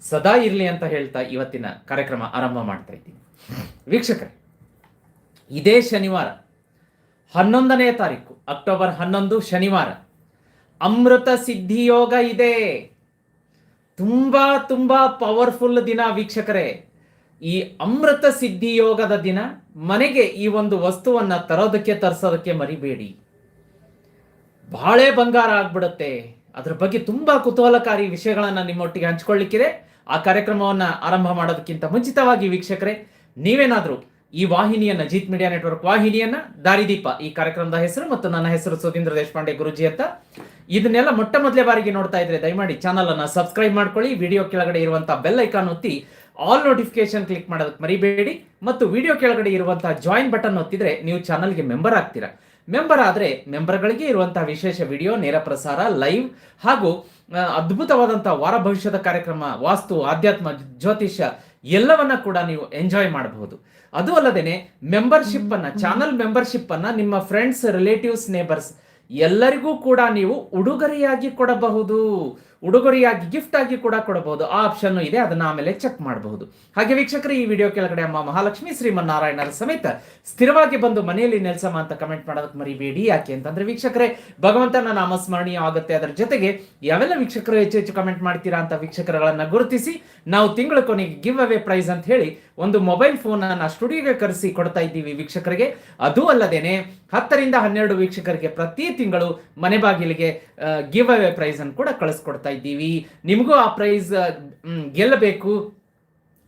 ಸದಾ ಇರಲಿ ಅಂತ ಹೇಳ್ತಾ ಇವತ್ತಿನ ಕಾರ್ಯಕ್ರಮ ಆರಂಭ ಮಾಡ್ತಾ ಇದ್ದೀನಿ. ವೀಕ್ಷಕರೇ, ಇದೇ ಶನಿವಾರ, ಹನ್ನೊಂದನೇ ತಾರೀಕು, ಅಕ್ಟೋಬರ್ ಹನ್ನೊಂದು ಶನಿವಾರ, ಅಮೃತ ಸಿದ್ಧಿಯೋಗ ಇದೆ. ತುಂಬಾ ತುಂಬಾ ಪವರ್ಫುಲ್ ದಿನ ವೀಕ್ಷಕರೇ. ಈ ಅಮೃತ ಸಿದ್ಧಿ ಯೋಗದ ದಿನ ಮನೆಗೆ ಈ ಒಂದು ವಸ್ತುವನ್ನ ತರೋದಕ್ಕೆ, ತರಿಸೋದಕ್ಕೆ ಮರಿಬೇಡಿ. ಬಾಳೆ ಬಂಗಾರ ಆಗ್ಬಿಡುತ್ತೆ. ಅದ್ರ ಬಗ್ಗೆ ತುಂಬಾ ಕುತೂಹಲಕಾರಿ ವಿಷಯಗಳನ್ನ ನಿಮ್ಮೊಟ್ಟಿಗೆ ಹಂಚ್ಕೊಳ್ಳಿಕ್ಕಿದೆ. ಆ ಕಾರ್ಯಕ್ರಮವನ್ನ ಆರಂಭ ಮಾಡೋದಕ್ಕಿಂತ ಮುಂಚಿತವಾಗಿ ವೀಕ್ಷಕರೇ, ನೀವೇನಾದರೂ ಈ ವಾಹಿನಿಯನ್ನ, ಜೀತ್ ಮೀಡಿಯಾ ನೆಟ್ವರ್ಕ್ ವಾಹಿನಿಯನ್ನ, ದಾರಿದೀಪ ಈ ಕಾರ್ಯಕ್ರಮದ ಹೆಸರು ಮತ್ತು ನನ್ನ ಹೆಸರು ಸುಧೀಂದ್ರ ದೇಶಪಾಂಡೆ ಗುರುಜಿ ಅಂತ ಇದನ್ನೆಲ್ಲ ಮೊಟ್ಟ ಮೊದಲೇ ಬಾರಿಗೆ ನೋಡ್ತಾ ಇದ್ರೆ ದಯಮಾಡಿ ಚಾನಲ್ ಅನ್ನ ಸಬ್ಸ್ಕ್ರೈಬ್ ಮಾಡ್ಕೊಳ್ಳಿ, ವಿಡಿಯೋ ಕೆಳಗಡೆ ಇರುವಂತಹ ಬೆಲ್ ಐಕಾನ್ ಒತ್ತಿ ಆಲ್ ನೋಟಿಫಿಕೇಶನ್ ಕ್ಲಿಕ್ ಮಾಡೋದಕ್ಕೆ ಮರಿಬೇಡಿ ಮತ್ತು ವಿಡಿಯೋ ಕೆಳಗಡೆ ಇರುವಂತಹ ಜಾಯಿನ್ ಬಟನ್ ಒತ್ತಿದ್ರೆ ನೀವು ಚಾನಲ್ಗೆ ಮೆಂಬರ್ ಆಗ್ತೀರಾ. ಮೆಂಬರ್ ಆದರೆ ಮೆಂಬರ್ಗಳಿಗೆ ಇರುವಂತಹ ವಿಶೇಷ ವಿಡಿಯೋ, ನೇರ ಪ್ರಸಾರ, ಲೈವ್ ಹಾಗೂ ಅದ್ಭುತವಾದಂತಹ ವಾರ ಭವಿಷ್ಯದ ಕಾರ್ಯಕ್ರಮ, ವಾಸ್ತು, ಆಧ್ಯಾತ್ಮ, ಜ್ಯೋತಿಷ್ಯ ಎಲ್ಲವನ್ನ ಕೂಡ ನೀವು ಎಂಜಾಯ್ ಮಾಡಬಹುದು. ಅದು ಅಲ್ಲದೇನೆ ಮೆಂಬರ್ಶಿಪ್ ಅನ್ನ ಚಾನಲ್ ಮೆಂಬರ್ಶಿಪ್ ಅನ್ನ ನಿಮ್ಮ ಫ್ರೆಂಡ್ಸ್ ರಿಲೇಟಿವ್ಸ್ ನೇಬರ್ಸ್ ಎಲ್ಲರಿಗೂ ಕೂಡ ನೀವು ಉಡುಗೊರೆಯಾಗಿ ಕೊಡಬಹುದು. ಉಡುಗೊರೆಯಾಗಿ ಗಿಫ್ಟ್ ಆಗಿ ಕೂಡ ಕೊಡಬಹುದು. ಆ ಆಪ್ಷನ್ ಇದೆ, ಅದನ್ನ ಆಮೇಲೆ ಚೆಕ್ ಮಾಡಬಹುದು. ಹಾಗೆ ವೀಕ್ಷಕರು, ಈ ವಿಡಿಯೋ ಕೆಳಗಡೆ ಅಮ್ಮ ಮಹಾಲಕ್ಷ್ಮಿ ಶ್ರೀಮನ್ನಾರಾಯಣರ ಸಮೇತ ಸ್ಥಿರವಾಗಿ ಬಂದು ಮನೆಯಲ್ಲಿ ನೆಲೆಸಮ್ಮ ಅಂತ ಕಮೆಂಟ್ ಮಾಡೋದಕ್ಕೆ ಮರಿಬೇಡಿ. ಯಾಕೆ ಅಂತಂದ್ರೆ ವೀಕ್ಷಕರೇ, ಭಗವಂತನ ನಾಮಸ್ಮರಣೀಯ ಆಗುತ್ತೆ. ಅದರ ಜೊತೆಗೆ ಯಾವೆಲ್ಲ ವೀಕ್ಷಕರು ಹೆಚ್ಚು ಹೆಚ್ಚು ಕಮೆಂಟ್ ಮಾಡ್ತೀರಾ ಅಂತ ವೀಕ್ಷಕರುಗಳನ್ನ ಗುರುತಿಸಿ, ನಾವು ತಿಂಗಳ ಕೊನೆಗೆ ಗಿವ್ ಅವೇ ಪ್ರೈಸ್ ಅಂತ ಹೇಳಿ ಒಂದು ಮೊಬೈಲ್ ಫೋನ್ ಅನ್ನ ಸ್ಟುಡಿಯೋಗೆ ಕರೆಸಿ ಕೊಡ್ತಾ ಇದ್ದೀವಿ ವೀಕ್ಷಕರಿಗೆ. ಅದು ಅಲ್ಲದೇನೆ ಹತ್ತರಿಂದ ಹನ್ನೆರಡು ವೀಕ್ಷಕರಿಗೆ ಪ್ರತಿ ತಿಂಗಳು ಮನೆ ಬಾಗಿಲಿಗೆ ಗಿವ್ ಅವೇ ಪ್ರೈಸ್ ಅನ್ನು ಕೂಡ ಕಳಿಸ್ಕೊಡ್ತಾ ಇದ್ದೀವಿ. ನಿಮಗೂ ಆ ಪ್ರೈಸ್ ಗೆಲ್ಲಬೇಕು.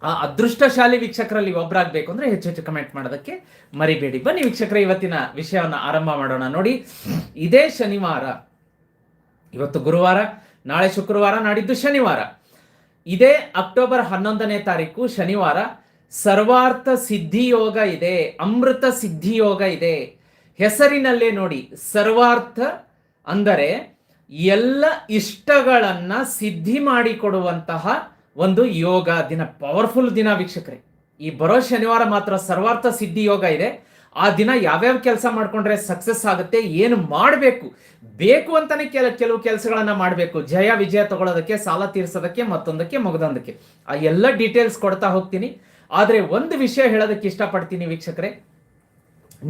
ಆ ಅದೃಷ್ಟಶಾಲಿ ವೀಕ್ಷಕರಲ್ಲಿ ಒಬ್ಬರಾಗಬೇಕು ಅಂದ್ರೆ ಹೆಚ್ಚು ಹೆಚ್ಚು ಕಮೆಂಟ್ ಮಾಡೋದಕ್ಕೆ ಮರಿಬೇಡಿ. ಬನ್ನಿ ವೀಕ್ಷಕರ, ಇವತ್ತಿನ ವಿಷಯವನ್ನ ಆರಂಭ ಮಾಡೋಣ. ನೋಡಿ, ಇದೇ ಶನಿವಾರ. ಇವತ್ತು ಗುರುವಾರ, ನಾಳೆ ಶುಕ್ರವಾರ, ನಾಡಿದ್ದು ಶನಿವಾರ. ಇದೇ ಅಕ್ಟೋಬರ್ ಹನ್ನೊಂದನೇ ತಾರೀಕು, ಶನಿವಾರ. ಸರ್ವಾರ್ಥ ಸಿದ್ಧಿಯೋಗ ಇದೆ, ಅಮೃತ ಸಿದ್ಧಿಯೋಗ ಇದೆ. ಹೆಸರಿನಲ್ಲೇ ನೋಡಿ, ಸರ್ವಾರ್ಥ ಅಂದರೆ ಎಲ್ಲ ಇಷ್ಟಗಳನ್ನ ಸಿದ್ಧಿ ಮಾಡಿಕೊಡುವಂತಹ ಒಂದು ಯೋಗ ದಿನ ಪವರ್ಫುಲ್ ದಿನ ವೀಕ್ಷಕರೇ. ಈ ಬರೋ ಶನಿವಾರ ಮಾತ್ರ ಸರ್ವಾರ್ಥ ಸಿದ್ಧಿ ಯೋಗ ಇದೆ. ಆ ದಿನ ಯಾವ್ಯಾವ ಕೆಲಸ ಮಾಡ್ಕೊಂಡ್ರೆ ಸಕ್ಸಸ್ ಆಗುತ್ತೆ, ಏನು ಮಾಡಬೇಕು, ಬೇಕು ಅಂತಾನೆ ಕೆಲ, ಕೆಲವು ಕೆಲಸಗಳನ್ನ ಮಾಡಬೇಕು. ಜಯ, ವಿಜಯ ತಗೊಳ್ಳೋದಕ್ಕೆ, ಸಾಲ ತೀರ್ಸೋದಕ್ಕೆ, ಮತ್ತೊಂದಕ್ಕೆ, ಮಗದೊಂದಕ್ಕೆ. ಆ ಎಲ್ಲ ಡೀಟೇಲ್ಸ್ ಕೊಡ್ತಾ ಹೋಗ್ತೀನಿ. ಆದರೆ ಒಂದು ವಿಷಯ ಹೇಳೋದಕ್ಕೆ ಇಷ್ಟಪಡ್ತೀನಿ ವೀಕ್ಷಕರೇ.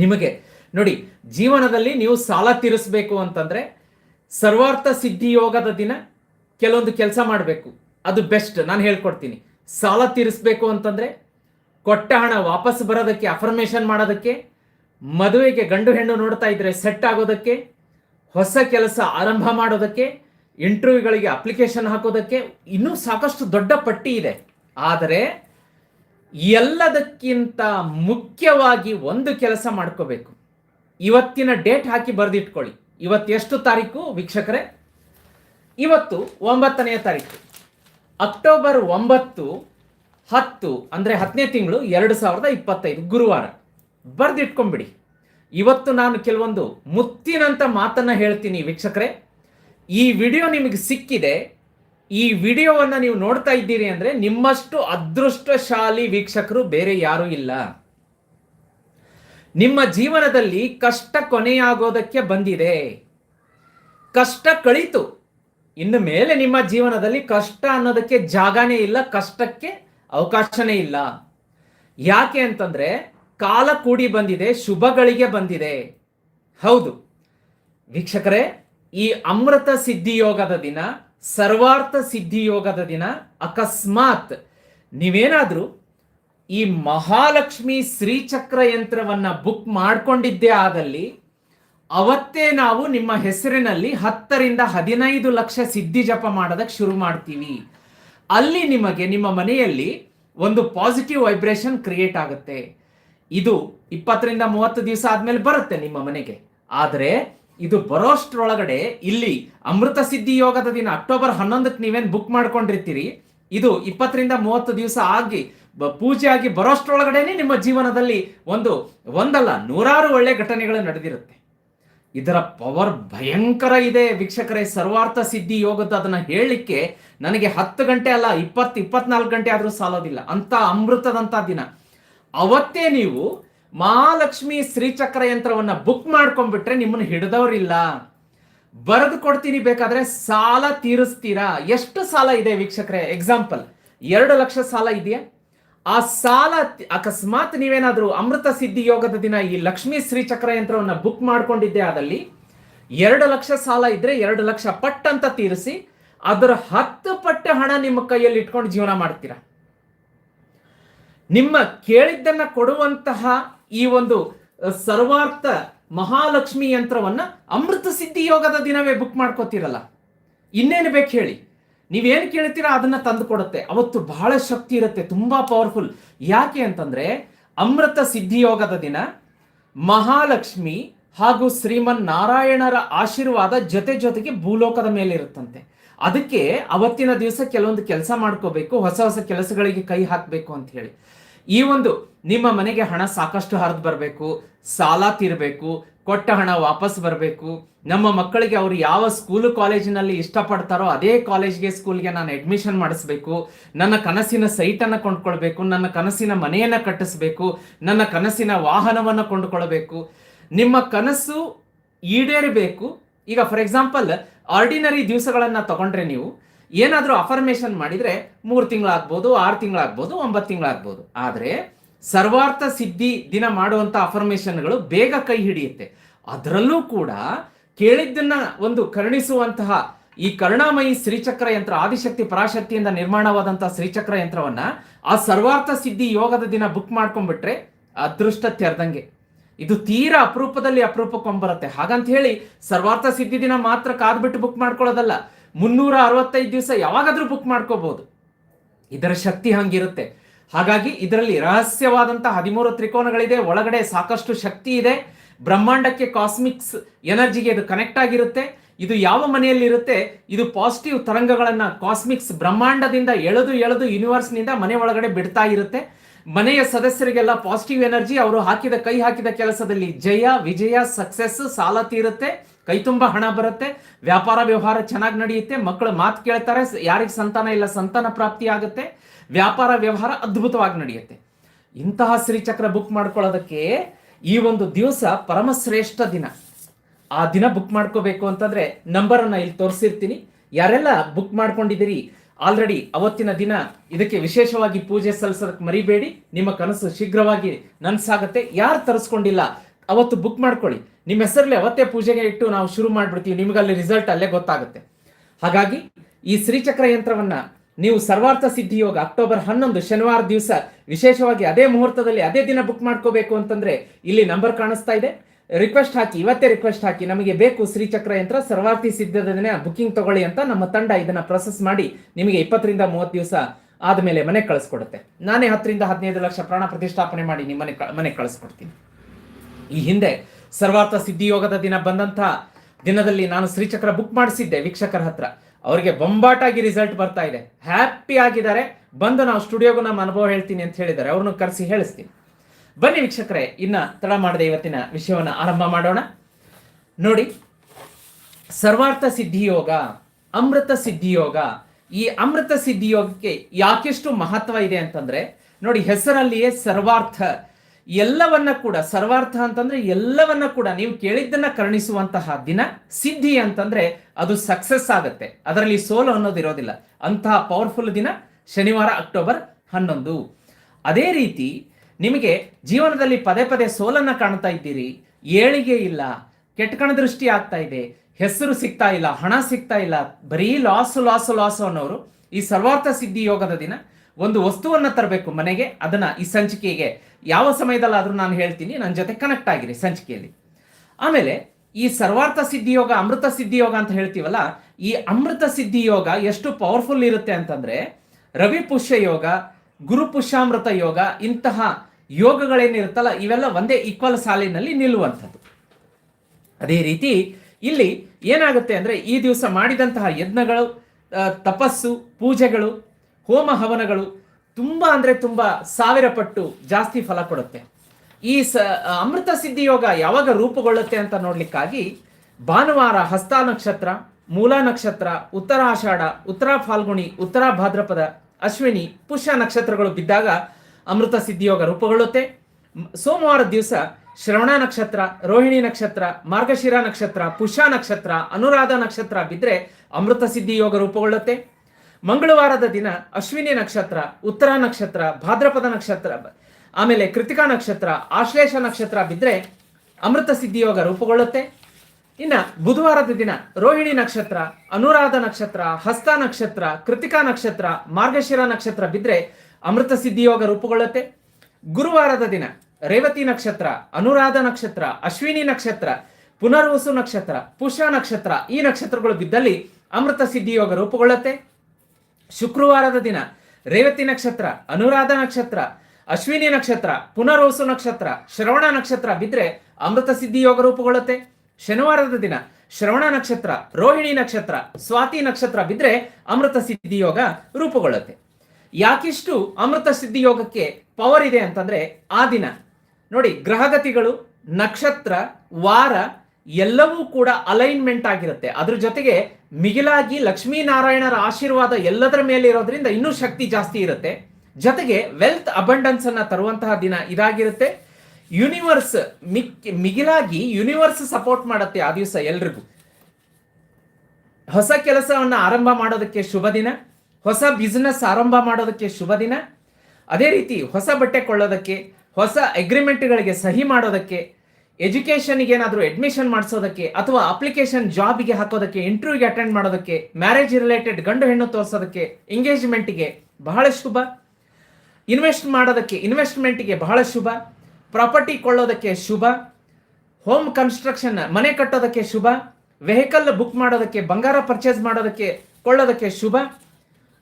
ನಿಮಗೆ, ನೋಡಿ, ಜೀವನದಲ್ಲಿ ನೀವು ಸಾಲ ತೀರಿಸಬೇಕು ಅಂತಂದ್ರೆ ಸರ್ವಾರ್ಥ ಸಿದ್ಧಿ ಯೋಗದ ದಿನ ಕೆಲವೊಂದು ಕೆಲಸ ಮಾಡಬೇಕು. ಅದು ಬೆಸ್ಟ್, ನಾನು ಹೇಳ್ಕೊಡ್ತೀನಿ. ಸಾಲ ತೀರಿಸಬೇಕು ಅಂತಂದರೆ ಕೊಟ್ಟ ಹಣ ವಾಪಸ್ ಬರೋದಕ್ಕೆ ಅಫರ್ಮೇಷನ್ ಮಾಡೋದಕ್ಕೆ, ಮದುವೆಗೆ ಗಂಡು ಹೆಣ್ಣು ನೋಡ್ತಾ ಇದ್ರೆ ಸೆಟ್ ಆಗೋದಕ್ಕೆ, ಹೊಸ ಕೆಲಸ ಆರಂಭ ಮಾಡೋದಕ್ಕೆ ಇಂಟರ್ವ್ಯೂಗಳಿಗೆ ಅಪ್ಲಿಕೇಶನ್ ಹಾಕೋದಕ್ಕೆ ಇನ್ನೂ ಸಾಕಷ್ಟು ದೊಡ್ಡ ಪಟ್ಟಿ ಇದೆ. ಆದರೆ ಎಲ್ಲದಕ್ಕಿಂತ ಮುಖ್ಯವಾಗಿ ಒಂದು ಕೆಲಸ ಮಾಡ್ಕೋಬೇಕು. ಇವತ್ತಿನ ಡೇಟ್ ಹಾಕಿ ಬರೆದಿಟ್ಕೊಳ್ಳಿ. ಇವತ್ತು ಎಷ್ಟು ತಾರೀಕು ವೀಕ್ಷಕರೇ? ಇವತ್ತು ಒಂಬತ್ತನೆಯ ತಾರೀಕು. ಅಕ್ಟೋಬರ್ ಒಂಬತ್ತು, ಹತ್ತು, ಅಂದರೆ ಹತ್ತನೇ ತಿಂಗಳು ಎರಡು ಸಾವಿರದ ಇಪ್ಪತ್ತೈದು ಗುರುವಾರ. ಬರೆದಿಟ್ಕೊಂಬಿಡಿ ಇವತ್ತು ನಾನು ಕೆಲವೊಂದು ಮುತ್ತಿನಂಥ ಮಾತನ್ನು ಹೇಳ್ತೀನಿ ವೀಕ್ಷಕರೇ. ಈ ವಿಡಿಯೋ ನಿಮಗೆ ಸಿಕ್ಕಿದೆ. ಈ ವಿಡಿಯೋವನ್ನು ನೀವು ನೋಡ್ತಾ ಇದ್ದೀರಿ ಅಂದರೆ ನಿಮ್ಮಷ್ಟು ಅದೃಷ್ಟಶಾಲಿ ವೀಕ್ಷಕರು ಬೇರೆ ಯಾರೂ ಇಲ್ಲ. ನಿಮ್ಮ ಜೀವನದಲ್ಲಿ ಕಷ್ಟ ಕೊನೆಯಾಗೋದಕ್ಕೆ ಬಂದಿದೆ. ಕಷ್ಟ ಕಳೀತು. ಇನ್ನು ಮೇಲೆ ನಿಮ್ಮ ಜೀವನದಲ್ಲಿ ಕಷ್ಟ ಅನ್ನೋದಕ್ಕೆ ಜಾಗನೇ ಇಲ್ಲ, ಕಷ್ಟಕ್ಕೆ ಅವಕಾಶನೇ ಇಲ್ಲ. ಯಾಕೆ ಅಂತಂದ್ರೆ ಕಾಲ ಕೂಡಿ ಬಂದಿದೆ, ಶುಭಗಳಿಗೆ ಬಂದಿದೆ. ಹೌದು. ವೀಕ್ಷಕರೇ, ಈ ಅಮೃತ ಸಿದ್ಧಿಯೋಗದ ದಿನ, ಸರ್ವಾರ್ಥ ಸಿದ್ಧಿಯೋಗದ ದಿನ ಅಕಸ್ಮಾತ್ ನೀವೇನಾದ್ರೂ ಈ ಮಹಾಲಕ್ಷ್ಮಿ ಶ್ರೀಚಕ್ರ ಯಂತ್ರವನ್ನ ಬುಕ್ ಮಾಡಿಕೊಂಡಿದ್ದೇ ಆದಲ್ಲಿ ಅವತ್ತೇ ನಾವು ನಿಮ್ಮ ಹೆಸರಿನಲ್ಲಿ ಹತ್ತರಿಂದ ಹದಿನೈದು ಲಕ್ಷ ಸಿದ್ಧಿ ಜಪ ಮಾಡೋದಕ್ಕೆ ಶುರು ಮಾಡ್ತೀವಿ. ಅಲ್ಲಿ ನಿಮಗೆ ನಿಮ್ಮ ಮನೆಯಲ್ಲಿ ಒಂದು ಪಾಸಿಟಿವ್ ವೈಬ್ರೇಷನ್ ಕ್ರಿಯೇಟ್ ಆಗುತ್ತೆ. ಇದು ಇಪ್ಪತ್ತರಿಂದ ಮೂವತ್ತು ದಿವಸ ಆದ್ಮೇಲೆ ಬರುತ್ತೆ ನಿಮ್ಮ ಮನೆಗೆ. ಆದರೆ ಇದು ಬರೋಷ್ಟ್ರೊಳಗಡೆ ಇಲ್ಲಿ ಅಮೃತ ಸಿದ್ಧಿ ಯೋಗದ ದಿನ, ಅಕ್ಟೋಬರ್ ಹನ್ನೊಂದಕ್ಕೆ ನೀವೇನು ಬುಕ್ ಮಾಡ್ಕೊಂಡಿರ್ತೀರಿ, ಇದು ಇಪ್ಪತ್ತರಿಂದ ಮೂವತ್ತು ದಿವಸ ಆಗಿ ಪೂಜೆ ಆಗಿ ಬರೋಷ್ಟ್ರೊಳಗಡೆನೆ ನಿಮ್ಮ ಜೀವನದಲ್ಲಿ ಒಂದು ಒಂದಲ್ಲ, ನೂರಾರು ಒಳ್ಳೆ ಘಟನೆಗಳು ನಡೆದಿರುತ್ತೆ. ಇದರ ಪವರ್ ಭಯಂಕರ ಇದೆ. ವೀಕ್ಷಕರೇ, ಸರ್ವಾರ್ಥ ಸಿದ್ಧಿ ಯೋಗದ ಅದನ್ನ ಹೇಳಲಿಕ್ಕೆ ನನಗೆ ಹತ್ತು ಗಂಟೆ ಅಲ್ಲ, ಇಪ್ಪತ್ತು, ಇಪ್ಪತ್ನಾಲ್ಕು ಗಂಟೆ ಆದರೂ ಸಾಲೋದಿಲ್ಲ. ಅಂತ ಅಮೃತದಂತ ದಿನ. ಅವತ್ತೇ ನೀವು ಮಹಾಲಕ್ಷ್ಮಿ ಶ್ರೀಚಕ್ರ ಯಂತ್ರವನ್ನು ಬುಕ್ ಮಾಡ್ಕೊಂಡ್ಬಿಟ್ರೆ ನಿಮ್ಮನ್ನು ಹಿಡಿದವರಿಲ್ಲ. ಬರೆದು ಕೊಡ್ತೀನಿ ಬೇಕಾದ್ರೆ ಸಾಲ ತೀರಿಸ್ತೀರಾ? ಎಷ್ಟು ಸಾಲ ಇದೆ ವೀಕ್ಷಕರೇ? ಎಕ್ಸಾಂಪಲ್ ಎರಡು ಲಕ್ಷ ಸಾಲ ಇದೆಯಾ? ಆ ಸಾಲ ಅಕಸ್ಮಾತ್ ನೀವೇನಾದರೂ ಅಮೃತ ಸಿದ್ಧಿ ಯೋಗದ ದಿನ ಈ ಲಕ್ಷ್ಮೀ ಶ್ರೀಚಕ್ರ ಯಂತ್ರವನ್ನ ಬುಕ್ ಮಾಡ್ಕೊಂಡಿದ್ದೆ ಆದಲ್ಲಿ ಎರಡು ಲಕ್ಷ ಸಾಲ ಇದ್ರೆ ಎರಡು ಲಕ್ಷ ಪಟ್ ಅಂತ ತೀರಿಸಿ ಅದರ ಹತ್ತು ಪಟ್ಟು ಹಣ ನಿಮ್ಮ ಕೈಯಲ್ಲಿ ಇಟ್ಕೊಂಡು ಜೀವನ ಮಾಡ್ತೀರಾ? ನಿಮ್ಮ ಕೇಳಿದ್ದನ್ನ ಕೊಡುವಂತಹ ಈ ಒಂದು ಸರ್ವಾರ್ಥ ಮಹಾಲಕ್ಷ್ಮಿ ಯಂತ್ರವನ್ನ ಅಮೃತ ಸಿದ್ಧಿ ಯೋಗದ ದಿನವೇ ಬುಕ್ ಮಾಡ್ಕೋತೀರಲ್ಲ? ಇನ್ನೇನು ಬೇಕು ಹೇಳಿ? ನೀವೇನು ಕೇಳ್ತೀರಾ ಅದನ್ನ ತಂದು ಕೊಡುತ್ತೆ. ಅವತ್ತು ಬಹಳ ಶಕ್ತಿ ಇರುತ್ತೆ, ತುಂಬಾ ಪವರ್ಫುಲ್ ಯಾಕೆ ಅಂತಂದ್ರೆ, ಅಮೃತ ಸಿದ್ಧಿಯೋಗದ ದಿನ ಮಹಾಲಕ್ಷ್ಮಿ ಹಾಗೂ ಶ್ರೀಮನ್ ನಾರಾಯಣರ ಆಶೀರ್ವಾದ ಜೊತೆ ಜೊತೆಗೆ ಭೂಲೋಕದ ಮೇಲೆ ಇರುತ್ತಂತೆ. ಅದಕ್ಕೆ ಅವತ್ತಿನ ದಿವಸ ಕೆಲವೊಂದು ಕೆಲಸ ಮಾಡ್ಕೋಬೇಕು, ಹೊಸ ಹೊಸ ಕೆಲಸಗಳಿಗೆ ಕೈ ಹಾಕಬೇಕು ಅಂತ ಹೇಳಿ. ಈ ಒಂದು ನಿಮ್ಮ ಮನೆಗೆ ಹಣ ಸಾಕಷ್ಟು ಹರಿದು ಬರಬೇಕು, ಸಾಲ ತೀರಬೇಕು ಕೊಟ್ಟ ಹಣ ವಾಪಸ್ ಬರಬೇಕು. ನಮ್ಮ ಮಕ್ಕಳಿಗೆ ಅವರು ಯಾವ ಸ್ಕೂಲ್ ಕಾಲೇಜಿನಲ್ಲಿ ಇಷ್ಟಪಡ್ತಾರೋ ಅದೇ ಕಾಲೇಜ್ಗೆ ಸ್ಕೂಲ್ಗೆ ನಾನು ಅಡ್ಮಿಷನ್ ಮಾಡಿಸ್ಬೇಕು. ನನ್ನ ಕನಸಿನ ಸೈಟನ್ನು ಕೊಂಡ್ಕೊಳ್ಬೇಕು. ನನ್ನ ಕನಸಿನ ಮನೆಯನ್ನು ಕಟ್ಟಿಸ್ಬೇಕು. ನನ್ನ ಕನಸಿನ ವಾಹನವನ್ನು ಕೊಂಡುಕೊಳ್ಬೇಕು. ನಿಮ್ಮ ಕನಸು ಈಡೇರಬೇಕು. ಈಗ ಫಾರ್ ಎಕ್ಸಾಂಪಲ್ ಆರ್ಡಿನರಿ ದಿವಸಗಳನ್ನು ತಗೊಂಡ್ರೆ ನೀವು ಏನಾದರೂ ಅಫರ್ಮೇಷನ್ ಮಾಡಿದ್ರೆ ಮೂರು ತಿಂಗಳಾಗ್ಬೋದು, ಆರು ತಿಂಗಳಾಗ್ಬೋದು, ಒಂಬತ್ತು ತಿಂಗಳಾಗ್ಬೋದು. ಆದರೆ ಸರ್ವಾರ್ಥ ಸಿದ್ಧಿ ದಿನ ಮಾಡುವಂಥ ಅಫರ್ಮೇಷನ್ಗಳು ಬೇಗ ಕೈ ಹಿಡಿಯುತ್ತೆ. ಅದರಲ್ಲೂ ಕೂಡ ಕೇಳಿದ್ದನ್ನ ಒಂದು ಕರುಣಿಸುವಂತಹ ಈ ಕರುಣಾಮಯಿ ಶ್ರೀಚಕ್ರ ಯಂತ್ರ, ಆದಿಶಕ್ತಿ ಪರಾಶಕ್ತಿಯಿಂದ ನಿರ್ಮಾಣವಾದಂತಹ ಶ್ರೀಚಕ್ರ ಯಂತ್ರವನ್ನ ಆ ಸರ್ವಾರ್ಥ ಸಿದ್ಧಿ ಯೋಗದ ದಿನ ಬುಕ್ ಮಾಡ್ಕೊಂಡ್ಬಿಟ್ರೆ ಅದೃಷ್ಟ ತೆರೆದಂಗೆ. ಇದು ತೀರಾ ಅಪರೂಪದಲ್ಲಿ ಅಪರೂಪಕ್ಕೊಂಬರುತ್ತೆ ಹಾಗಂತ ಹೇಳಿ ಸರ್ವಾರ್ಥ ಸಿದ್ಧಿ ದಿನ ಮಾತ್ರ ಕಾದ್ಬಿಟ್ಟು ಬುಕ್ ಮಾಡ್ಕೊಳ್ಳೋದಲ್ಲ, ಮುನ್ನೂರ ಅರವತ್ತೈದು ದಿವಸ ಯಾವಾಗಾದ್ರೂ ಬುಕ್ ಮಾಡ್ಕೋಬಹುದು ಇದರ ಶಕ್ತಿ ಹಂಗಿರುತ್ತೆ. ಹಾಗಾಗಿ ಇದರಲ್ಲಿ ರಹಸ್ಯವಾದಂತಹ ಹದಿಮೂರು ತ್ರಿಕೋನಗಳಿದೆ, ಒಳಗಡೆ ಸಾಕಷ್ಟು ಶಕ್ತಿ ಇದೆ. ಬ್ರಹ್ಮಾಂಡಕ್ಕೆ ಕಾಸ್ಮಿಕ್ಸ್ ಎನರ್ಜಿಗೆ ಇದು ಕನೆಕ್ಟ್ ಆಗಿರುತ್ತೆ. ಇದು ಯಾವ ಮನೆಯಲ್ಲಿ ಇರುತ್ತೆ? ಇದು ಪಾಸಿಟಿವ್ ತರಂಗಗಳನ್ನು ಕಾಸ್ಮಿಕ್ಸ್ ಬ್ರಹ್ಮಾಂಡದಿಂದ ಎಳೆದು ಎಳೆದು ಯೂನಿವರ್ಸ್ನಿಂದ ಮನೆ ಒಳಗಡೆ ಬಿಡ್ತಾ ಇರುತ್ತೆ. ಮನೆಯ ಸದಸ್ಯರಿಗೆಲ್ಲ ಪಾಸಿಟಿವ್ ಎನರ್ಜಿ ಅವರು ಹಾಕಿದ ಕೈ ಹಾಕಿದ ಕೆಲಸದಲ್ಲಿ ಜಯ, ವಿಜಯ ಸಕ್ಸಸ್ ಸಾಲ ತೀರುತ್ತೆ. ಕೈ ತುಂಬ ಹಣ ಬರುತ್ತೆ. ವ್ಯಾಪಾರ ವ್ಯವಹಾರ ಚೆನ್ನಾಗಿ ನಡೆಯುತ್ತೆ. ಮಕ್ಕಳು ಮಾತು ಕೇಳ್ತಾರೆ. ಯಾರಿಗೆ ಸಂತಾನ ಇಲ್ಲ ಸಂತಾನ ಪ್ರಾಪ್ತಿ ಆಗುತ್ತೆ. ವ್ಯಾಪಾರ ವ್ಯವಹಾರ ಅದ್ಭುತವಾಗಿ ನಡೆಯುತ್ತೆ. ಇಂತಹ ಶ್ರೀಚಕ್ರ ಬುಕ್ ಮಾಡ್ಕೊಳ್ಳೋದಕ್ಕೆ ಈ ಒಂದು ದಿವಸ ಪರಮಶ್ರೇಷ್ಠ ದಿನ. ಆ ದಿನ ಬುಕ್ ಮಾಡ್ಕೋಬೇಕು ಅಂತಂದ್ರೆ ನಂಬರ್ ಅನ್ನ ಇಲ್ಲಿ ತೋರಿಸಿರ್ತೀನಿ. ಯಾರೆಲ್ಲ ಬುಕ್ ಮಾಡ್ಕೊಂಡಿದ್ದೀರಿ ಆಲ್ರೆಡಿ ಅವತ್ತಿನ ದಿನ ಇದಕ್ಕೆ ವಿಶೇಷವಾಗಿ ಪೂಜೆ ಸಲ್ಲಿಸೋದಕ್ಕೆ ಮರಿಬೇಡಿ. ನಿಮ್ಮ ಕನಸು ಶೀಘ್ರವಾಗಿ ನನ್ಸಾಗತ್ತೆ. ಯಾರು ತರಿಸ್ಕೊಂಡಿಲ್ಲ, ಅವತ್ತು ಬುಕ್ ಮಾಡ್ಕೊಳ್ಳಿ. ನಿಮ್ಮ ಹೆಸರಲ್ಲಿ ಅವತ್ತೇ ಪೂಜೆಗೆ ಇಟ್ಟು ನಾವು ಶುರು ಮಾಡಿಬಿಡ್ತೀವಿ. ನಿಮಗೆ ನಿಮ್ಗಲ್ಲಿ ರಿಸಲ್ಟ್ ಅಲ್ಲೇ ಗೊತ್ತಾಗುತ್ತೆ. ಹಾಗಾಗಿ ಈ ಶ್ರೀಚಕ್ರ ಯಂತ್ರವನ್ನ ನೀವು ಸರ್ವಾರ್ಥ ಸಿದ್ಧಿ ಯೋಗ ಅಕ್ಟೋಬರ್ ಹನ್ನೊಂದು ಶನಿವಾರ ದಿವಸ ವಿಶೇಷವಾಗಿ ಅದೇ ಮುಹೂರ್ತದಲ್ಲಿ ಅದೇ ದಿನ ಬುಕ್ ಮಾಡ್ಕೋಬೇಕು ಅಂತಂದ್ರೆ ಇಲ್ಲಿ ನಂಬರ್ ಕಾಣಿಸ್ತಾ ಇದೆ. ರಿಕ್ವೆಸ್ಟ್ ಹಾಕಿ, ಇವತ್ತೇ ರಿಕ್ವೆಸ್ಟ್ ಹಾಕಿ, ನಮಗೆ ಬೇಕು ಶ್ರೀಚಕ್ರ ಯಂತ್ರ, ಸರ್ವಾರ್ಥಿ ಸಿದ್ಧದ ದಿನ ಬುಕಿಂಗ್ ತಗೊಳ್ಳಿ ಅಂತ ನಮ್ಮ ತಂಡ ಇದನ್ನ ಪ್ರೊಸೆಸ್ ಮಾಡಿ ನಿಮಗೆ ಇಪ್ಪತ್ತರಿಂದ ಮೂವತ್ತು ದಿವಸ ಆದಮೇಲೆ ಮನೆ ಕಳಿಸ್ಕೊಡುತ್ತೆ. ನಾನೇ ಹತ್ತರಿಂದ ಹದಿನೈದು ಲಕ್ಷ ಪ್ರಾಣ ಪ್ರತಿಷ್ಠಾಪನೆ ಮಾಡಿ ನಿಮ್ಮ ಮನೆ ಮನೆ ಕಳಿಸ್ಕೊಡ್ತೀನಿ. ಈ ಹಿಂದೆ ಸರ್ವಾರ್ಥ ಸಿದ್ಧಿಯೋಗದ ದಿನ ಬಂದಂತ ದಿನದಲ್ಲಿ ನಾನು ಶ್ರೀಚಕ್ರ ಬುಕ್ ಮಾಡಿಸಿದ್ದೆ, ವೀಕ್ಷಕರ ಹತ್ರ. ಅವರಿಗೆ ಬೊಂಬಾಟಾಗಿ ರಿಸಲ್ಟ್ ಬರ್ತಾ ಇದೆ. ಹ್ಯಾಪಿ ಆಗಿದ್ದಾರೆ. ಬಂದು ನಾವು ಸ್ಟುಡಿಯೋಗೂ ನಮ್ಮ ಅನುಭವ ಹೇಳ್ತೀನಿ ಅಂತ ಹೇಳಿದ್ದಾರೆ. ಅವ್ರನ್ನ ಕರೆಸಿ ಹೇಳಿಸ್ತೀನಿ. ಬನ್ನಿ ವೀಕ್ಷಕರೇ, ಇನ್ನ ತಡ ಮಾಡದೆ ಇವತ್ತಿನ ವಿಷಯವನ್ನು ಆರಂಭ ಮಾಡೋಣ. ನೋಡಿ, ಸರ್ವಾರ್ಥ ಸಿದ್ಧಿಯೋಗ ಅಮೃತ ಸಿದ್ಧಿಯೋಗ ಈ ಅಮೃತ ಸಿದ್ಧಿಯೋಗಕ್ಕೆ ಯಾಕೆಷ್ಟು ಮಹತ್ವ ಇದೆ ಅಂತಂದ್ರೆ, ನೋಡಿ, ಹೆಸರಲ್ಲಿಯೇ ಸರ್ವಾರ್ಥ ಎಲ್ಲವನ್ನ ಕೂಡ, ಸರ್ವಾರ್ಥ ಅಂತಂದ್ರೆ ಎಲ್ಲವನ್ನ ಕೂಡ ನೀವು ಕೇಳಿದ್ದನ್ನ ಕರುಣಿಸುವಂತಹ ದಿನ, ಸಿದ್ಧಿ ಅಂತಂದ್ರೆ ಅದು ಸಕ್ಸಸ್ ಆಗುತ್ತೆ. ಅದರಲ್ಲಿ ಸೋಲು ಅನ್ನೋದು ಇರೋದಿಲ್ಲ. ಅಂತಹ ಪವರ್ಫುಲ್ ದಿನ ಶನಿವಾರ, ಅಕ್ಟೋಬರ್ ಹನ್ನೊಂದು. ಅದೇ ರೀತಿ ನಿಮಗೆ ಜೀವನದಲ್ಲಿ ಪದೇ ಪದೇ ಸೋಲನ್ನ ಕಾಣ್ತಾ ಇದ್ದೀರಿ. ಏಳಿಗೆ ಇಲ್ಲ, ಕೆಟ್ಕಣ ದೃಷ್ಟಿ ಆಗ್ತಾ ಇದೆ, ಹೆಸರು ಸಿಗ್ತಾ ಇಲ್ಲ, ಹಣ ಸಿಗ್ತಾ ಇಲ್ಲ, ಬರೀ ಲಾಸು ಲಾಸು ಲಾಸು ಅನ್ನೋರು ಈ ಸರ್ವಾರ್ಥ, ಸಿದ್ಧಿ ಯೋಗದ ದಿನ ಒಂದು ವಸ್ತುವನ್ನ ತರಬೇಕು ಮನೆಗೆ, ಅದನ್ನ ಈ ಸಂಚಿಕೆಗೆ ಯಾವ ಸಮಯದಲ್ಲಾದರೂ ನಾನು ಹೇಳ್ತೀನಿ ನನ್ನ ಜೊತೆ ಕನೆಕ್ಟ್ ಆಗಿರಿ ಸಂಚಿಕೆಯಲ್ಲಿ. ಆಮೇಲೆ ಈ ಸರ್ವಾರ್ಥ ಸಿದ್ಧಿ ಯೋಗ ಅಮೃತ ಸಿದ್ಧಿ ಯೋಗ ಅಂತ ಹೇಳ್ತೀವಲ್ಲ, ಈ ಅಮೃತ ಸಿದ್ಧಿಯೋಗ ಎಷ್ಟು ಪವರ್ಫುಲ್ ಇರುತ್ತೆ ಅಂತಂದ್ರೆ, ರವಿ ಪುಷ್ಯ ಯೋಗ, ಗುರು ಪುಷ್ಯಾಮೃತ ಯೋಗ, ಇಂತಹ ಯೋಗಗಳೇನಿರುತ್ತಲ್ಲ, ಇವೆಲ್ಲ ಒಂದೇ ಈಕ್ವಲ್ ಸಾಲಿನಲ್ಲಿ ನಿಲ್ಲುವಂಥದ್ದು. ಅದೇ ರೀತಿ ಇಲ್ಲಿ ಏನಾಗುತ್ತೆ ಅಂದ್ರೆ, ಈ ದಿವಸ ಮಾಡಿದಂತಹ ಯಜ್ಞಗಳು ತಪಸ್ಸು, ಪೂಜೆಗಳು ಹೋಮ ಹವನಗಳು ತುಂಬ ಅಂದರೆ ತುಂಬ ಸಾವಿರ ಪಟ್ಟು ಜಾಸ್ತಿ ಫಲ ಕೊಡುತ್ತೆ. ಈ ಸ ಅಮೃತ ಸಿದ್ಧಿ ಯೋಗ ಯಾವಾಗ ರೂಪುಗೊಳ್ಳುತ್ತೆ ಅಂತ ನೋಡಲಿಕ್ಕಾಗಿ ಭಾನುವಾರ ಹಸ್ತ ನಕ್ಷತ್ರ, ಮೂಲ ನಕ್ಷತ್ರ ಉತ್ತರಾಷಾಢ ಉತ್ತರ ಫಾಲ್ಗುಣಿ, ಉತ್ತರ ಭಾದ್ರಪದ, ಅಶ್ವಿನಿ, ಪುಷ್ಯ ನಕ್ಷತ್ರಗಳು ಬಿದ್ದಾಗ ಅಮೃತ ಸಿದ್ಧಿಯೋಗ ರೂಪುಗೊಳ್ಳುತ್ತೆ. ಸೋಮವಾರ ದಿವಸ ಶ್ರವಣ ನಕ್ಷತ್ರ, ರೋಹಿಣಿ ನಕ್ಷತ್ರ, ಮಾರ್ಗಶಿರ ನಕ್ಷತ್ರ, ಪುಷ್ಯ ನಕ್ಷತ್ರ, ಅನುರಾಧ ನಕ್ಷತ್ರ ಬಿದ್ದರೆ ಅಮೃತ ಸಿದ್ಧಿ ಯೋಗ ರೂಪುಗೊಳ್ಳುತ್ತೆ. ಮಂಗಳವಾರದ ದಿನ ಅಶ್ವಿನಿ ನಕ್ಷತ್ರ, ಉತ್ತರ ನಕ್ಷತ್ರ, ಭಾದ್ರಪದ ನಕ್ಷತ್ರ, ಆಮೇಲೆ ಕೃತಿಕಾ ನಕ್ಷತ್ರ, ಆಶ್ಲೇಷ ನಕ್ಷತ್ರ ಬಿದ್ದರೆ ಅಮೃತ ಸಿದ್ಧಿಯೋಗ ರೂಪುಗೊಳ್ಳುತ್ತೆ. ಇನ್ನ ಬುಧವಾರದ ದಿನ ರೋಹಿಣಿ ನಕ್ಷತ್ರ, ಅನುರಾಧ ನಕ್ಷತ್ರ, ಹಸ್ತ ನಕ್ಷತ್ರ, ಕೃತಿಕಾ ನಕ್ಷತ್ರ, ಮಾರ್ಗಶಿರ ನಕ್ಷತ್ರ ಬಿದ್ದರೆ ಅಮೃತ ಸಿದ್ಧಿಯೋಗ ರೂಪುಗೊಳ್ಳುತ್ತೆ. ಗುರುವಾರದ ದಿನ ರೇವತಿ ನಕ್ಷತ್ರ, ಅನುರಾಧ ನಕ್ಷತ್ರ, ಅಶ್ವಿನಿ ನಕ್ಷತ್ರ, ಪುನರ್ವಸು ನಕ್ಷತ್ರ, ಪುಷ್ಯ ನಕ್ಷತ್ರ ಈ ನಕ್ಷತ್ರಗಳು ಬಿದ್ದಲ್ಲಿ ಅಮೃತ ಸಿದ್ಧಿಯೋಗ ರೂಪುಗೊಳ್ಳುತ್ತೆ. ಶುಕ್ರವಾರದ ದಿನ, ರೇವತಿ ನಕ್ಷತ್ರ, ಅನುರಾಧ ನಕ್ಷತ್ರ, ಅಶ್ವಿನಿ ನಕ್ಷತ್ರ ಪುನರ್ವಸು ನಕ್ಷತ್ರ, ಶ್ರವಣ ನಕ್ಷತ್ರ ಬಿದ್ದರೆ ಅಮೃತ ಸಿದ್ಧಿ ಯೋಗ ರೂಪುಗೊಳ್ಳುತ್ತೆ. ಶನಿವಾರದ ದಿನ, ಶ್ರವಣ ನಕ್ಷತ್ರ, ರೋಹಿಣಿ ನಕ್ಷತ್ರ, ಸ್ವಾತಿ ನಕ್ಷತ್ರ ಬಿದ್ದರೆ ಅಮೃತ ಸಿದ್ಧಿ ಯೋಗ ರೂಪುಗೊಳ್ಳುತ್ತೆ. ಯಾಕಿಷ್ಟು ಅಮೃತ ಸಿದ್ಧಿ ಯೋಗಕ್ಕೆ ಪವರ್ ಇದೆ ಅಂತಂದ್ರೆ ಆ ದಿನ. ನೋಡಿ, ಗ್ರಹಗತಿಗಳು, ನಕ್ಷತ್ರ, ವಾರ ಎಲ್ಲವೂ ಕೂಡ ಅಲೈನ್ಮೆಂಟ್ ಆಗಿರುತ್ತೆ. ಅದ್ರ ಜೊತೆಗೆ ಮಿಗಿಲಾಗಿ ಲಕ್ಷ್ಮೀನಾರಾಯಣರ ಆಶೀರ್ವಾದ ಎಲ್ಲದರ ಮೇಲೆ ಇರೋದ್ರಿಂದ ಇನ್ನೂ ಶಕ್ತಿ ಜಾಸ್ತಿ ಇರುತ್ತೆ. ಜೊತೆಗೆ ವೆಲ್ತ್ ಅಬಂಡೆನ್ಸ್ ಅನ್ನ ತರುವಂತಹ ದಿನ ಇದಾಗಿರುತ್ತೆ. ಯೂನಿವರ್ಸ್ ಮಿಗಿಲಾಗಿ ಯೂನಿವರ್ಸ್ ಸಪೋರ್ಟ್ ಮಾಡುತ್ತೆ ಆ ದಿವಸ ಎಲ್ರಿಗೂ. ಹೊಸ ಕೆಲಸವನ್ನು ಆರಂಭ ಮಾಡೋದಕ್ಕೆ ಶುಭ ದಿನ. ಹೊಸ ಬಿಸ್ನೆಸ್ ಆರಂಭ ಮಾಡೋದಕ್ಕೆ ಶುಭ ದಿನ. ಅದೇ ರೀತಿ ಹೊಸ ಬಟ್ಟೆ ಕೊಳ್ಳೋದಕ್ಕೆ, ಹೊಸ ಅಗ್ರಿಮೆಂಟ್ಗಳಿಗೆ ಸಹಿ ಮಾಡೋದಕ್ಕೆ ಎಜುಕೇಷನ್ಗೆ ಏನಾದರೂ ಅಡ್ಮಿಷನ್ ಮಾಡಿಸೋದಕ್ಕೆ ಅಥವಾ ಅಪ್ಲಿಕೇಶನ್ ಜಾಬ್ಗೆ ಹಾಕೋದಕ್ಕೆ ಇಂಟರ್ವ್ಯೂಗೆ ಅಟೆಂಡ್ ಮಾಡೋದಕ್ಕೆ ಮ್ಯಾರೇಜ್ ರಿಲೇಟೆಡ್ ಗಂಡು ಹೆಣ್ಣು ತೋರಿಸೋದಕ್ಕೆ ಎಂಗೇಜ್ಮೆಂಟ್ಗೆ ಬಹಳ ಶುಭ. ಇನ್ವೆಸ್ಟ್ ಮಾಡೋದಕ್ಕೆ ಇನ್ವೆಸ್ಟ್ಮೆಂಟ್ಗೆ ಬಹಳ ಶುಭ. ಪ್ರಾಪರ್ಟಿ ಕೊಳ್ಳೋದಕ್ಕೆ ಶುಭ. ಹೋಮ್ ಕನ್ಸ್ಟ್ರಕ್ಷನ್ ಮನೆ ಕಟ್ಟೋದಕ್ಕೆ ಶುಭ. ವೆಹಿಕಲ್ ಬುಕ್ ಮಾಡೋದಕ್ಕೆ, ಬಂಗಾರ ಪರ್ಚೇಸ್ ಮಾಡೋದಕ್ಕೆ ಕೊಳ್ಳೋದಕ್ಕೆ ಶುಭ.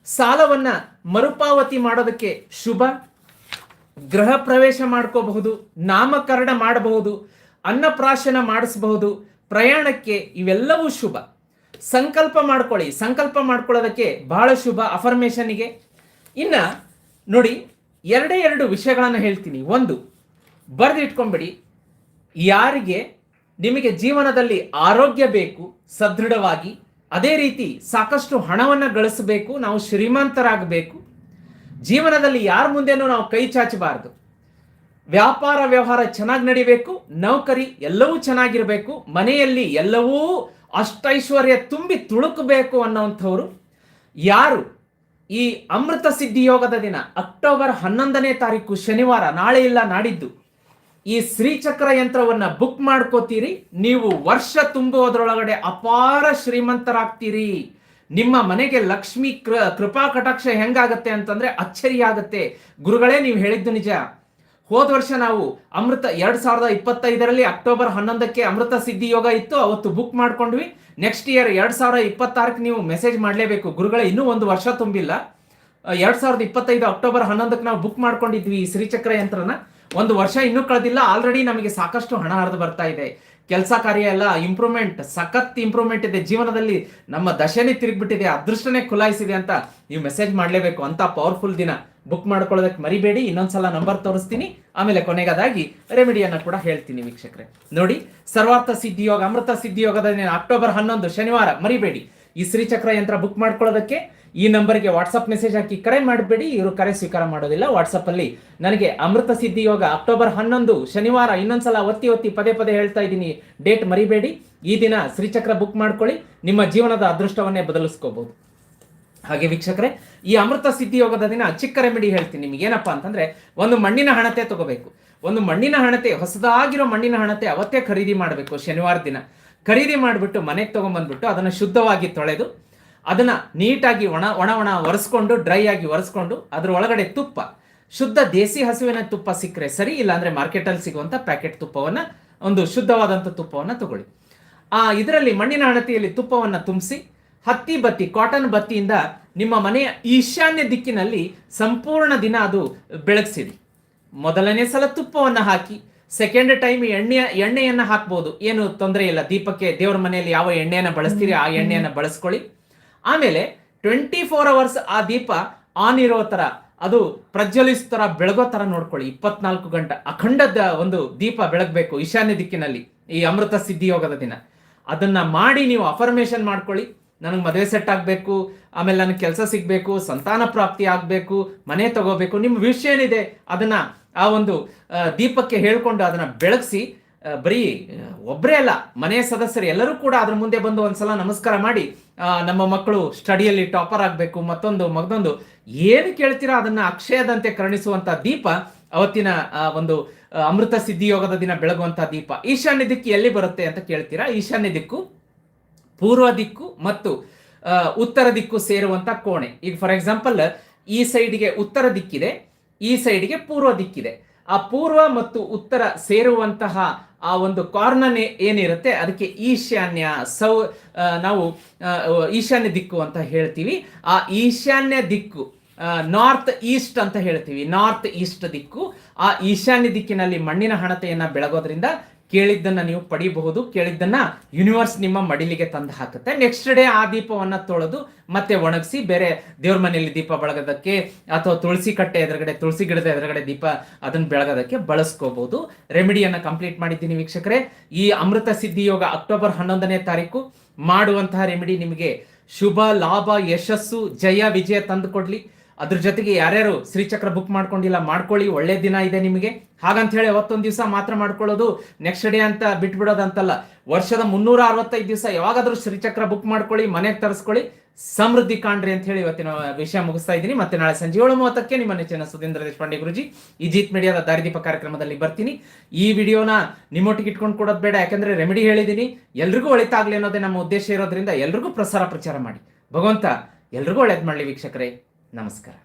ಸಾಲವನ್ನ ಮರುಪಾವತಿ ಮಾಡೋದಕ್ಕೆ ಶುಭ. ಗೃಹ ಪ್ರವೇಶ ಮಾಡ್ಕೋಬಹುದು, ನಾಮಕರಣ ಮಾಡಬಹುದು. ಅನ್ನಪ್ರಾಶನ ಮಾಡಿಸಬಹುದು. ಪ್ರಯಾಣಕ್ಕೆ ಇವೆಲ್ಲವೂ ಶುಭ. ಸಂಕಲ್ಪ ಮಾಡ್ಕೊಳ್ಳಿ. ಸಂಕಲ್ಪ ಮಾಡ್ಕೊಳ್ಳೋದಕ್ಕೆ ಬಹಳ ಶುಭ ಅಫರ್ಮೇಷನ್ಗೆ ಇನ್ನ ನೋಡಿ, ಎರಡೇ ಎರಡು ವಿಷಯಗಳನ್ನು ಹೇಳ್ತೀನಿ. ಒಂದು, ಬರೆದಿಟ್ಕೊಂಬಿಡಿ. ಯಾರಿಗೆ ನಿಮಗೆ ಜೀವನದಲ್ಲಿ ಆರೋಗ್ಯ ಬೇಕು, ಸದೃಢವಾಗಿ, ಅದೇ ರೀತಿ ಸಾಕಷ್ಟು ಹಣವನ್ನು ಗಳಿಸಬೇಕು, ನಾವು ಶ್ರೀಮಂತರಾಗಬೇಕು. ಜೀವನದಲ್ಲಿ ಯಾರ ಮುಂದೆನೂ ನಾವು ಕೈ ಚಾಚಬಾರದು. ವ್ಯಾಪಾರ ವ್ಯವಹಾರ ಚೆನ್ನಾಗಿ ನಡಿಬೇಕು, ನೌಕರಿ ಎಲ್ಲವೂ ಚೆನ್ನಾಗಿರಬೇಕು, ಮನೆಯಲ್ಲಿ ಎಲ್ಲವೂ ಅಷ್ಟೈಶ್ವರ್ಯ ತುಂಬಿ ತುಳುಕಬೇಕು ಅನ್ನೋವಂಥವ್ರು ಯಾರು? ಈ ಅಮೃತ ಸಿದ್ಧಿ ಯೋಗದ ದಿನ, ಅಕ್ಟೋಬರ್ ಹನ್ನೊಂದನೇ ತಾರೀಕು ಶನಿವಾರ, ನಾಳೆ ಇಲ್ಲ, ನಾಡಿದ್ದು. ಈ ಶ್ರೀಚಕ್ರ ಯಂತ್ರವನ್ನ ಬುಕ್ ಮಾಡ್ಕೋತೀರಿ, ನೀವು ವರ್ಷ ತುಂಬುವುದರೊಳಗಡೆ ಅಪಾರ ಶ್ರೀಮಂತರಾಗ್ತೀರಿ. ನಿಮ್ಮ ಮನೆಗೆ ಲಕ್ಷ್ಮಿ ಕೃಪಾ ಕಟಾಕ್ಷ ಹೆಂಗಾಗತ್ತೆ ಅಂತಂದ್ರೆ ಅಚ್ಚರಿ ಗುರುಗಳೇ, ನೀವು ಹೇಳಿದ್ದು ನಿಜ. ಹೋದ ವರ್ಷ ನಾವು ಅಮೃತ ಎರಡ್ ಸಾವಿರದ ಇಪ್ಪತ್ತೈದರಲ್ಲಿ ಅಕ್ಟೋಬರ್ ಹನ್ನೊಂದಕ್ಕೆ ಅಮೃತ ಸಿದ್ಧಿ ಯೋಗ ಇತ್ತು, ಅವತ್ತು ಬುಕ್ ಮಾಡ್ಕೊಂಡ್ವಿ. ನೆಕ್ಸ್ಟ್ ಇಯರ್ ಎರಡ್ ಸಾವಿರದ ಇಪ್ಪತ್ತಾರಕ್ಕೆ ನೀವು ಮೆಸೇಜ್ ಮಾಡಲೇಬೇಕು. ಗುರುಗಳ, ಇನ್ನೂ ಒಂದು ವರ್ಷ ತುಂಬಿಲ್ಲ. ಎರಡ್ ಸಾವಿರದ ಇಪ್ಪತ್ತೈದು ಅಕ್ಟೋಬರ್ ಹನ್ನೊಂದಕ್ಕೆ ನಾವು ಬುಕ್ ಮಾಡ್ಕೊಂಡಿದ್ವಿ ಈ ಶ್ರೀಚಕ್ರ ಯಂತ್ರನ. ಒಂದು ವರ್ಷ ಇನ್ನೂ ಕಳೆದಿಲ್ಲ ಆಲ್ರೆಡಿ ನಮಗೆ ಸಾಕಷ್ಟು ಹಣ ಹರಿದು ಬರ್ತಾ ಇದೆ. ಕೆಲಸ ಕಾರ್ಯ ಎಲ್ಲ ಇಂಪ್ರೂವ್ಮೆಂಟ್ ಸಖತ್ ಇಂಪ್ರೂವ್ಮೆಂಟ್ ಇದೆ. ಜೀವನದಲ್ಲಿ ನಮ್ಮ ದಶೆನೇ ತಿರುಗಿಬಿಟ್ಟಿದೆ, ಅದೃಷ್ಟನೇ ಖುಲಾಯಿಸಿದೆ ಅಂತ ನೀವು ಮೆಸೇಜ್ ಮಾಡಲೇಬೇಕು. ಅಂತ ಪವರ್ಫುಲ್ ದಿನ. ಬುಕ್ ಮಾಡ್ಕೊಳ್ಳೋದಕ್ಕೆ ಮರಿಬೇಡಿ, ಇನ್ನೊಂದ್ಸಲ ನಂಬರ್ ತೋರಿಸ್ತೀನಿ. ಆಮೇಲೆ ಕೊನೆಗದಾಗಿ ರೆಮಿಡಿಯನ್ನ ಕೂಡ ಹೇಳ್ತೀನಿ ವೀಕ್ಷಕರೇ. ನೋಡಿ, ಸರ್ವಾರ್ಥ ಸಿದ್ಧಿಯೋಗ ಅಮೃತ ಸಿದ್ಧಿಯೋಗದ ಅಕ್ಟೋಬರ್ ಹನ್ನೊಂದು, ಶನಿವಾರ, ಮರಿಬೇಡಿ. ಈ ಶ್ರೀಚಕ್ರ ಯಂತ್ರ ಬುಕ್ ಮಾಡ್ಕೊಳ್ಳೋದಕ್ಕೆ ಈ ನಂಬರ್ಗೆ ವಾಟ್ಸಪ್ ಮೆಸೇಜ್ ಹಾಕಿ ಕರೆ ಮಾಡಬೇಡಿ. ಇವರು ಕರೆ ಸ್ವೀಕಾರ ಮಾಡೋದಿಲ್ಲ. ವಾಟ್ಸಪ್ ಅಲ್ಲಿ ನನಗೆ ಅಮೃತ ಸಿದ್ಧಿ ಯೋಗ ಅಕ್ಟೋಬರ್ ಹನ್ನೊಂದು, ಶನಿವಾರ, ಇನ್ನೊಂದ್ಸಲ ಒತ್ತಿ ಒತ್ತಿ ಪದೇ ಪದೇ ಹೇಳ್ತಾ ಇದ್ದೀನಿ. ಡೇಟ್ ಮರಿಬೇಡಿ. ಈ ದಿನ ಶ್ರೀಚಕ್ರ ಬುಕ್ ಮಾಡ್ಕೊಳ್ಳಿ. ನಿಮ್ಮ ಜೀವನದ ಅದೃಷ್ಟವನ್ನೇ ಬದಲಿಸ್ಕೋಬಹುದು. ಹಾಗೆ ವೀಕ್ಷಕರೇ, ಈ ಅಮೃತ ಸಿದ್ಧಿ ಯೋಗದ ದಿನ ಚಿಕ್ಕ ರೆಮಿಡಿ ಹೇಳ್ತೀನಿ ನಿಮ್ಗೆ. ಏನಪ್ಪಾ ಅಂತಂದ್ರೆ, ಒಂದು ಮಣ್ಣಿನ ಹಣತೆ ತಗೋಬೇಕು. ಒಂದು ಮಣ್ಣಿನ ಹಣತೆ, ಹೊಸದಾಗಿರೋ ಮಣ್ಣಿನ ಹಣತೆ ಅವತ್ತೇ ಖರೀದಿ ಮಾಡಬೇಕು ಶನಿವಾರ ದಿನ. ಖರೀದಿ ಮಾಡಿಬಿಟ್ಟು ಮನೆಗೆ ತಗೊಂಡ್ಬಂದ್ಬಿಟ್ಟು ಅದನ್ನು ಶುದ್ಧವಾಗಿ ತೊಳೆದು, ಅದನ್ನ ನೀಟಾಗಿ ಒಣ ಒಣ ಒಣ ಒರೆಸ್ಕೊಂಡು, ಡ್ರೈ ಆಗಿ ಒರೆಸ್ಕೊಂಡು, ಅದ್ರ ಒಳಗಡೆ ತುಪ್ಪ. ಶುದ್ಧ ದೇಸಿ ಹಸುವಿನ ತುಪ್ಪ ಸಿಕ್ಕರೆ ಸರಿ, ಇಲ್ಲಾಂದರೆ ಮಾರ್ಕೆಟಲ್ಲಿ ಸಿಗುವಂತ ಪ್ಯಾಕೆಟ್ ತುಪ್ಪವನ್ನ, ಒಂದು ಶುದ್ಧವಾದಂಥ ತುಪ್ಪವನ್ನ ತಗೊಳ್ಳಿ. ಆ, ಇದರಲ್ಲಿ ಮಣ್ಣಿನ ಹಣತೆಯಲ್ಲಿ ತುಪ್ಪವನ್ನ ತುಂಬಿಸಿ ಹತ್ತಿ ಬತ್ತಿ ಕಾಟನ್ ಬತ್ತಿಯಿಂದ ನಿಮ್ಮ ಮನೆಯ ಈಶಾನ್ಯ ದಿಕ್ಕಿನಲ್ಲಿ ಸಂಪೂರ್ಣ ದಿನ ಅದು ಬೆಳಗ್ಸಿಡಿ ಮೊದಲನೇ ಸಲ ತುಪ್ಪವನ್ನು ಹಾಕಿ ಸೆಕೆಂಡ್ ಟೈಮ್ ಎಣ್ಣೆಯ ಎಣ್ಣೆಯನ್ನು ಹಾಕ್ಬೋದು. ಏನು ತೊಂದರೆ ಇಲ್ಲ. ದೀಪಕ್ಕೆ ದೇವರ ಮನೆಯಲ್ಲಿ ಯಾವ ಎಣ್ಣೆಯನ್ನು ಬಳಸ್ತೀರಿ ಆ ಎಣ್ಣೆಯನ್ನು ಬಳಸ್ಕೊಳ್ಳಿ. ಆಮೇಲೆ ಟ್ವೆಂಟಿ ಫೋರ್ ಅವರ್ಸ್ ಆ ದೀಪ ಆನ್ ಇರೋ ಥರ ಅದು ಪ್ರಜ್ವಲಿಸೋ ಥರ ಬೆಳಗೋ ಥರ ನೋಡ್ಕೊಳ್ಳಿ. ಇಪ್ಪತ್ನಾಲ್ಕು ಗಂಟೆ ಅಖಂಡದ ಒಂದು ದೀಪ ಬೆಳಗಬೇಕು ಈಶಾನ್ಯ ದಿಕ್ಕಿನಲ್ಲಿ ಈ ಅಮೃತ ಸಿದ್ಧಿ ಯೋಗದ ದಿನ. ಅದನ್ನು ಮಾಡಿ ನೀವು ಅಫರ್ಮೇಷನ್ ಮಾಡ್ಕೊಳ್ಳಿ. ನನಗೆ ಮದುವೆ ಸೆಟ್ ಆಗಬೇಕು, ಆಮೇಲೆ ನನಗೆ ಕೆಲಸ ಸಿಗಬೇಕು, ಸಂತಾನ ಪ್ರಾಪ್ತಿ ಆಗಬೇಕು, ಮನೆ ತಗೋಬೇಕು ನಿಮ್ಮ ವಿಷಯ ಏನಿದೆ ಅದನ್ನು ಆ ಒಂದು ದೀಪಕ್ಕೆ ಹೇಳಿಕೊಂಡು ಅದನ್ನು ಬೆಳಗಿಸಿ ಬರೀ ಒಬ್ಬರೇ ಅಲ್ಲ ಮನೆಯ ಸದಸ್ಯರು ಎಲ್ಲರೂ ಕೂಡ ಅದ್ರ ಮುಂದೆ ಬಂದು ಒಂದ್ಸಲ ನಮಸ್ಕಾರ ಮಾಡಿ ನಮ್ಮ ಮಕ್ಕಳು ಸ್ಟಡಿಯಲ್ಲಿ ಟಾಪರ್ ಆಗಬೇಕು, ಮತ್ತೊಂದು ಮಗದೊಂದು ಏನು ಕೇಳ್ತೀರಾ ಅದನ್ನು ಅಕ್ಷಯದಂತೆ ಕರುಣಿಸುವಂಥ ದೀಪ, ಅವತ್ತಿನ ಒಂದು, ಅಮೃತ ಸಿದ್ಧಿಯೋಗದ ದಿನ ಬೆಳಗುವಂಥ ದೀಪ. ಈಶಾನ್ಯ ದಿಕ್ಕು ಎಲ್ಲಿ ಬರುತ್ತೆ ಅಂತ ಕೇಳ್ತೀರಾ? ಈಶಾನ್ಯ ದಿಕ್ಕು ಪೂರ್ವ ದಿಕ್ಕು ಮತ್ತು ಉತ್ತರ ದಿಕ್ಕು ಸೇರುವಂತ ಕೋಣೆ. ಈಗ ಫಾರ್ ಎಕ್ಸಾಂಪಲ್ ಈ ಸೈಡ್ಗೆ ಉತ್ತರ ದಿಕ್ಕಿದೆ, ಈ ಸೈಡ್ಗೆ ಪೂರ್ವ ದಿಕ್ಕಿದೆ. ಆ ಪೂರ್ವ ಮತ್ತು ಉತ್ತರ ಸೇರುವಂತಹ ಆ ಒಂದು ಕಾರ್ನರ್ ಏನಿರುತ್ತೆ, ಅದಕ್ಕೆ ಈಶಾನ್ಯ ಸೌ ನಾವು ಈಶಾನ್ಯ ದಿಕ್ಕು ಅಂತ ಹೇಳ್ತೀವಿ. ಆ ಈಶಾನ್ಯ ದಿಕ್ಕು ನಾರ್ತ್ ಈಸ್ಟ್ ಅಂತ ಹೇಳ್ತೀವಿ. ನಾರ್ತ್ ಈಸ್ಟ್ ದಿಕ್ಕು, ಆ ಈಶಾನ್ಯ ದಿಕ್ಕಿನಲ್ಲಿ ಮಣ್ಣಿನ ಹಣತೆಯನ್ನು ಬೆಳಗೋದ್ರಿಂದ ಕೇಳಿದ್ದನ್ನ ನೀವು ಪಡಿಬಹುದು, ಕೇಳಿದ್ದನ್ನ ಯೂನಿವರ್ಸ್ ನಿಮ್ಮ ಮಡಿಲಿಗೆ ತಂದು ಹಾಕುತ್ತೆ. ನೆಕ್ಸ್ಟ್ ಡೇ ಆ ದೀಪವನ್ನ ತೊಳೆದು ಮತ್ತೆ ಒಣಗಿಸಿ ಬೇರೆ ದೇವ್ರ ಮನೆಯಲ್ಲಿ ದೀಪ ಬೆಳಗೋದಕ್ಕೆ ಅಥವಾ ತುಳಸಿ ಕಟ್ಟೆ ಎದುರುಗಡೆ, ತುಳಸಿ ಗಿಡದ ಎದುರುಗಡೆ ದೀಪ ಅದನ್ನ ಬೆಳಗೋದಕ್ಕೆ ಬಳಸ್ಕೋಬಹುದು. ರೆಮಿಡಿಯನ್ನ ಕಂಪ್ಲೀಟ್ ಮಾಡಿದ್ದೀನಿ ವೀಕ್ಷಕರೇ. ಈ ಅಮೃತ ಸಿದ್ಧಿ ಯೋಗ ಅಕ್ಟೋಬರ್ ಹನ್ನೊಂದನೇ ತಾರೀಕು ಮಾಡುವಂತಹ ರೆಮಿಡಿ ನಿಮಗೆ ಶುಭ, ಲಾಭ, ಯಶಸ್ಸು, ಜಯ, ವಿಜಯ ತಂದು ಕೊಡ್ಲಿ. ಅದ್ರ ಜೊತೆಗೆ ಯಾರ್ಯಾರು ಶ್ರೀಚಕ್ರ ಬುಕ್ ಮಾಡ್ಕೊಂಡಿಲ್ಲ, ಮಾಡ್ಕೊಳ್ಳಿ, ಒಳ್ಳೆ ದಿನ ಇದೆ ನಿಮಗೆ. ಹಾಗಂತ ಹೇಳಿ ಅವತ್ತೊಂದು ದಿವಸ ಮಾತ್ರ ಮಾಡ್ಕೊಳ್ಳೋದು ನೆಕ್ಸ್ಟ್ ಡೇ ಅಂತ ಬಿಟ್ಬಿಡೋದಂತಲ್ಲ. ವರ್ಷದ ಮುನ್ನೂರ ಅರವತ್ತೈದು ದಿವಸ ಯಾವಾಗಾದ್ರೂ ಶ್ರೀಚಕ್ರ ಬುಕ್ ಮಾಡ್ಕೊಳ್ಳಿ, ಮನೆಗೆ ತರಿಸ್ಕೊಳ್ಳಿ. ಸಮೃದ್ಧಿ ಕಾಣ್ರಿ ಅಂತ ಹೇಳಿ ಇವತ್ತಿನ ವಿಷಯ ಮುಗಿಸ್ತಾ ಇದ್ದೀನಿ. ಮತ್ತೆ ನಾಳೆ ಸಂಜೆ ಏಳು ಮೂವತ್ತಕ್ಕೆ ನಿಮ್ಮ ನೆಚ್ಚಿನ ಸುಧೀಂದ್ರ ದೇಶಪಾಂಡೆ ಗುರುಜಿ ಈ ಜೀತ್ ಮೀಡಿಯಾದ ದಾರಿದೀಪ ಕಾರ್ಯಕ್ರಮದಲ್ಲಿ ಬರ್ತೀನಿ. ಈ ವಿಡಿಯೋನ ನಿಮ್ಮೊಟ್ಟಿಗೆ ಇಟ್ಕೊಂಡು ಕೊಡೋದು ಬೇಡ, ಯಾಕಂದ್ರೆ ರೆಮಿಡಿ ಹೇಳಿದ್ದೀನಿ. ಎಲ್ರಿಗೂ ಒಳಿತಾಗ್ಲಿ ಅನ್ನೋದೇ ನಮ್ಮ ಉದ್ದೇಶ ಇರೋದ್ರಿಂದ ಎಲ್ರಿಗೂ ಪ್ರಸಾರ ಪ್ರಚಾರ ಮಾಡಿ. ಭಗವಂತ, ಎಲ್ರಿಗೂ ಒಳ್ಳೇದು ಮಾಡಲಿ ವೀಕ್ಷಕರೇ. ನಮಸ್ಕಾರ